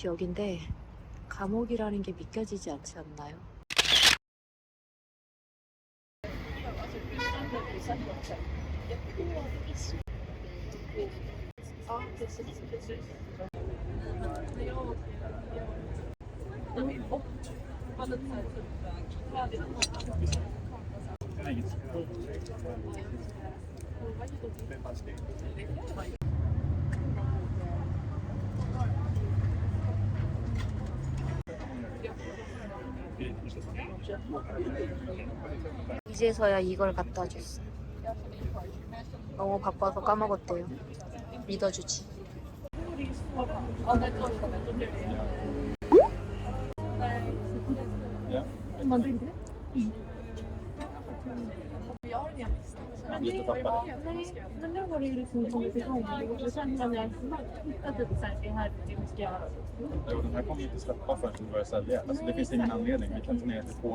곳이 여긴데 감옥이라는 게 믿겨지지 않지 않나요? 이제서야 이걸 갖다 줬어. 너무 바빠서 까먹었대요. 믿어주지. Men, det, nej, men nu har det ju liksom kommit igång. Och sen när jag hittat lite så här, det här det vi ska göra. Jo, den här kommer ju inte släppa förrän vi börjar sälja. Alltså, det finns ingen anledning. Vi kan ta ner det till två.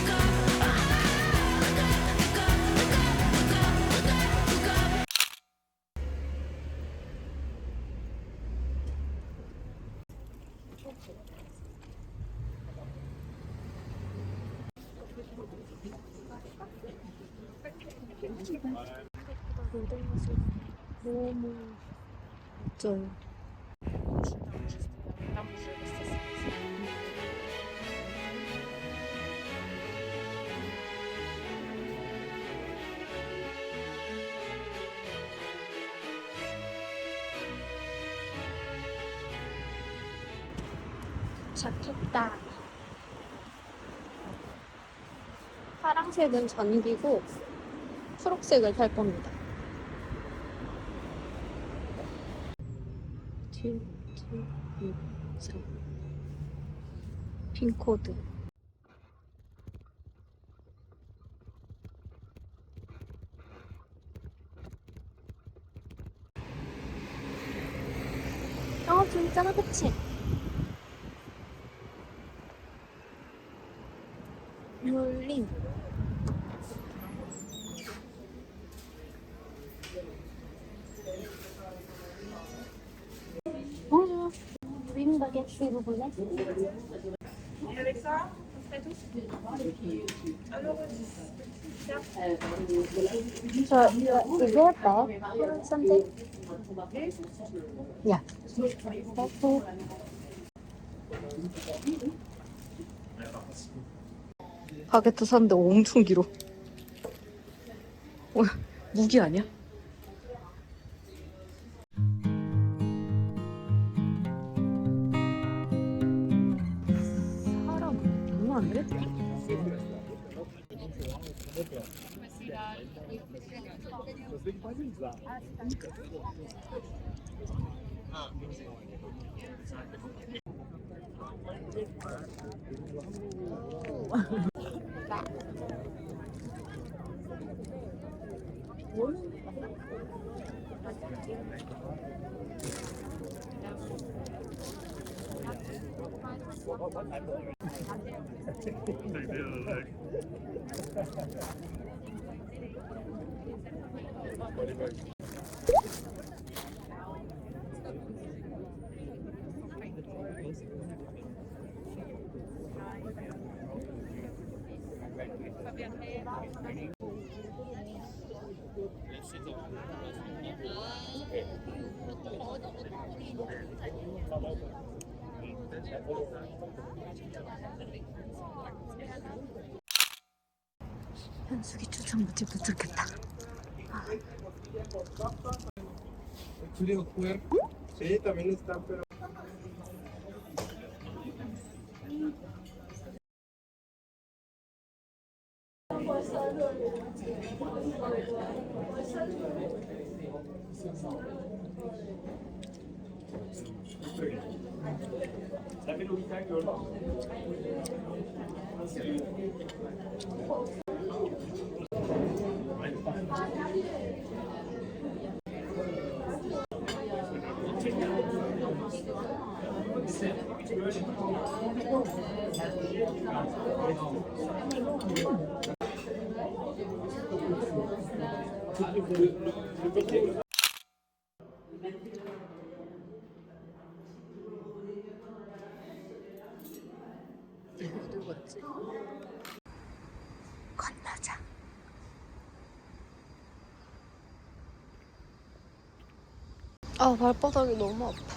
멋져요. 도착했다. 파랑색은 전기고 초록색을 살 겁니다. 핀코드. 어, 진짜나, 그치? Une baguette, s'il vous plaît. So, is there a bag or something? Yeah. You. 바게트 샀는데 엄청 길어. 어, 무기 아니야? 너무 안 돼? 현숙이 추천 못지 못 좋겠다. Sen beni o biten Le, le, le côté 아 발바닥이 너무 아파.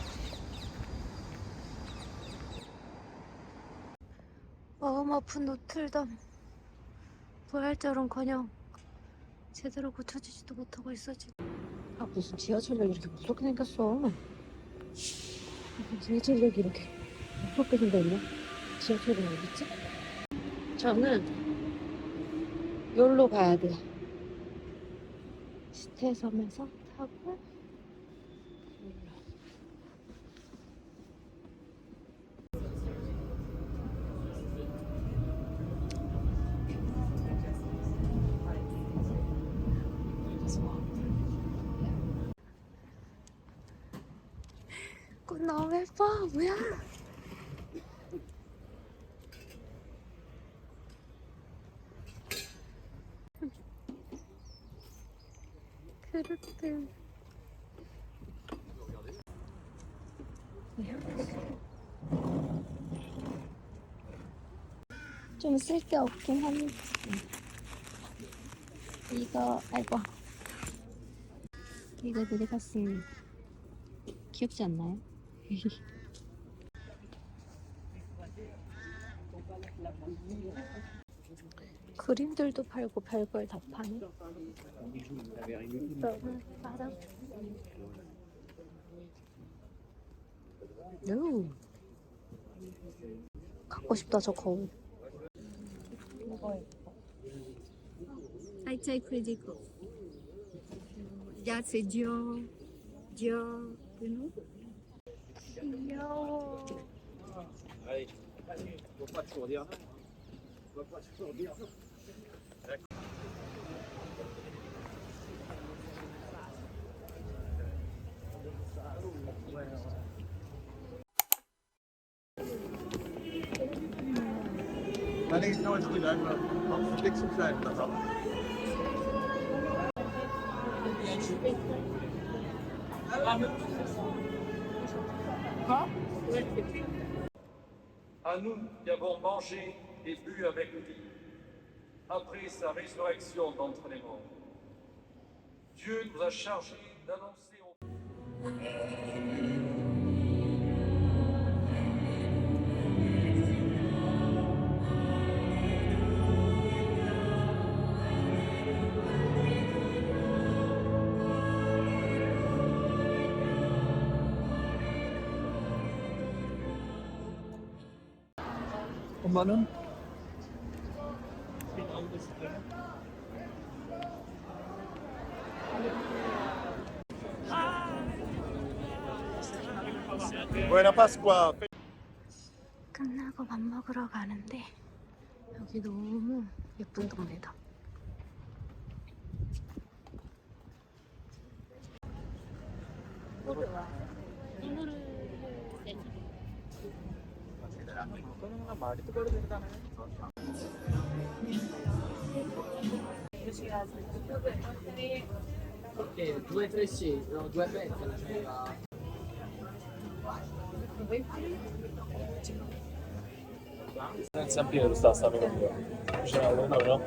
마음 아픈 노틀담. 부활절은커녕 제대로 고쳐지지도 못하고 있어 지금. 아 무슨 지하철역이 이렇게 무섭게 생겼어. 무슨 지하철역이 이렇게 무섭게 생겼냐? 지하철이 어딨지? 저는 여기로 가야 돼요. 시태섬에서 타고 꽃 너무 예뻐. 뭐야? 그릇들. 좀 쓸데 없긴 한데. 이거 아이고. 이거 들어갔습니다 귀엽지 않나요? 그림들도 팔고 별걸 다 파네. 너무. 갖고 싶다 저 거울. I take critical. That's a Dior. I think it's going to be that well. I'll just fix some side, that's all. I'm going to fix some side. Hein? À nous qui avons mangé et bu avec lui, après sa résurrection d'entre les morts. Dieu nous a chargés d'annoncer aux... 10만 원? Buena 끝나고 밥 먹으러 가는데 여기 너무 예쁜 동네다. 와. Ok, 2, 3, 6, no, 2 pezzi alla cena. Nel San Piero sta sta memoria. C'era un nome, no?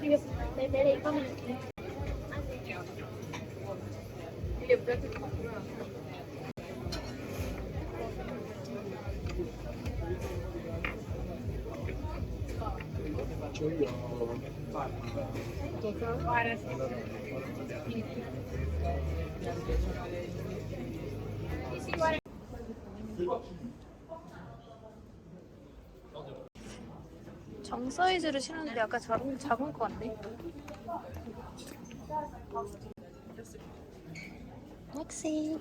Io vedere i commenti. 정 사이즈를 신었는데 아까 작은, 작은 것 같네. 넥시.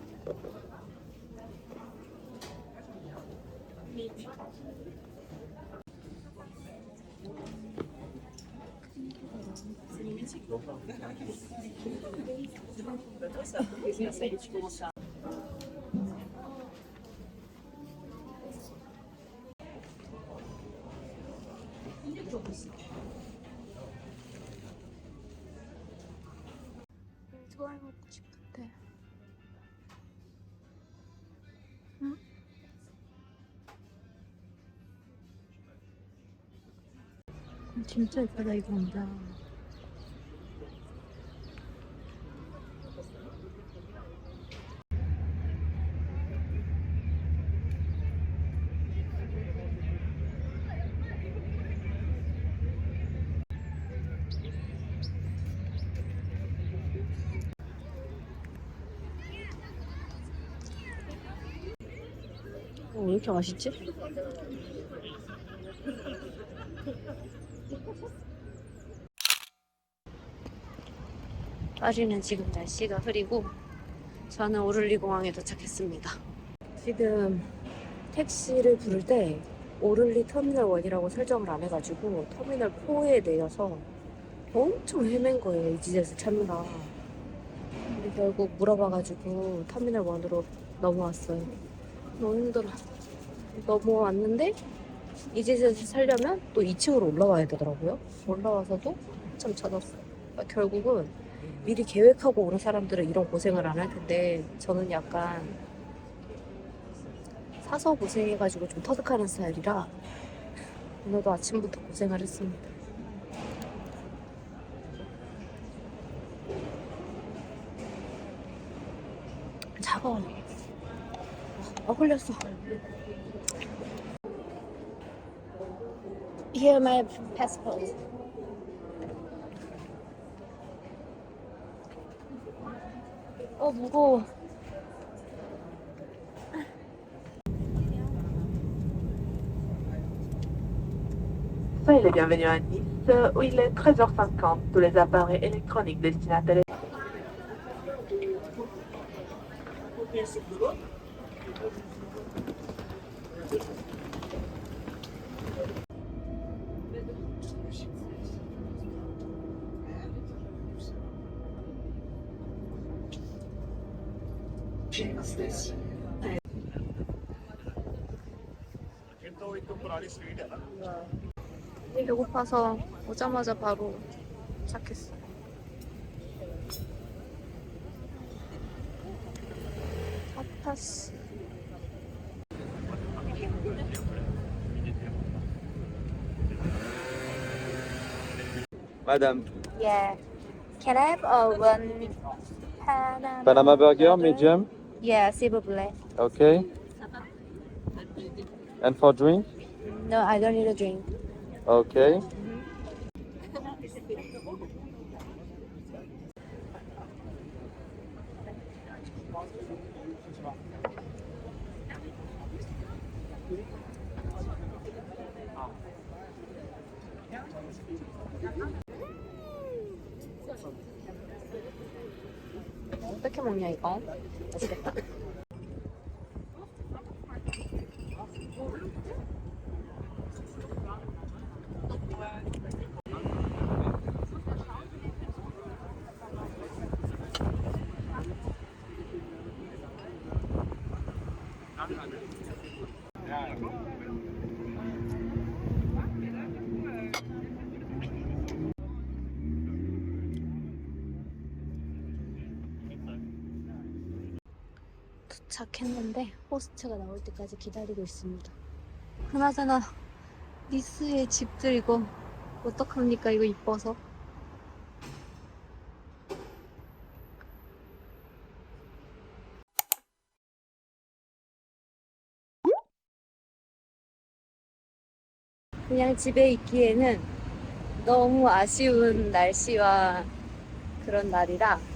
좋아해 먹고 싶은데. 응? 진짜 예쁘다 이거 혼자. 어, 왜 이렇게 맛있지? 파리는 지금 날씨가 흐리고 저는 오를리 공항에 도착했습니다. 지금 택시를 부를 때 오를리 터미널 1이라고 설정을 안 해가지고 터미널 4에 내려서 엄청 헤맨 거예요. 이지에서 찾느라. 근데 결국 물어봐가지고 터미널 1으로 넘어왔어요. 너무 힘들어. 넘어왔는데 이지에서 살려면 또 2층으로 올라와야 되더라고요. 올라와서도 참 찾았어요. 그러니까 결국은 미리 계획하고 오는 사람들은 이런 고생을 안 할 텐데 저는 약간 사서 고생해가지고 좀 터득하는 스타일이라 오늘도 아침부터 고생을 했습니다. 차가워. 아, 흘렸어. Here my passport. 어 무거워. Soyez les bienvenus à Nice, où il est 13h50. Tous les appareils électroniques destinataires 배고파서 오자마자 바로 시작했어. Madame, Yeah. Can I have uh, one Panama? Panama burger, medium. Yeah, s'il vous plaît. Okay. And for drink? No, I don't need a drink. Okay. 어떻게 먹냐 이거? 맛있겠다. 도착했는데 호스트가 나올 때까지 기다리고 있습니다. 그나저나 니스의 집들 이거 어떡합니까? 이거 이뻐서. 그냥 집에 있기에는 너무 아쉬운 날씨와 그런 날이라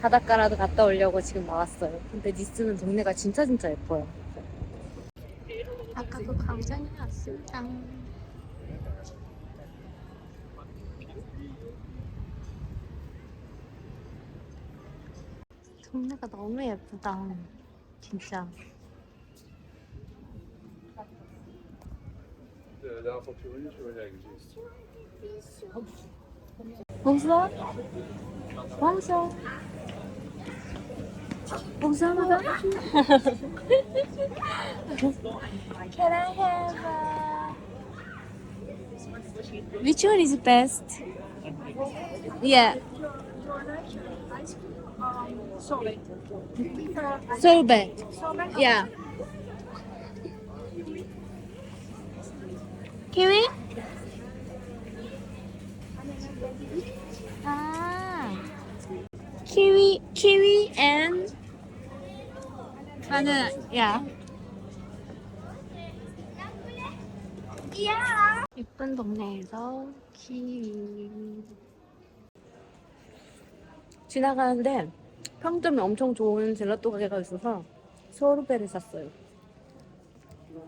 바닷가라도 갔다 오려고 지금 나왔어요. 근데 니스는 동네가 진짜 진짜 예뻐요. 아까 그 광장에 왔습니다. 동네가 너무 예쁘다. 진짜. Bonjour. that? Bonjour, madame. Can I have a... Which one is best? Yeah. So bad. Yeah. Kiwi? Kiwi, kiwi and banana. Yeah. 예쁜 동네에서 키위. 지나가는데 평점이 엄청 좋은 젤라또 가게가 있어서 소르베를 샀어요.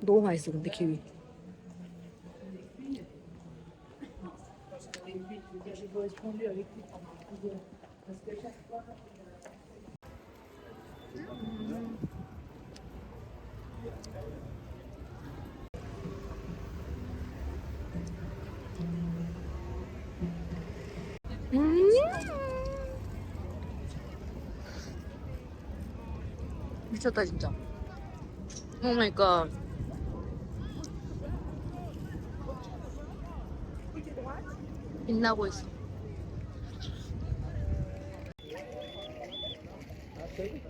너무 맛있어, 근데 키위. 음. 미쳤다 진짜. 오 마이 갓. 빛나고 있어. take it?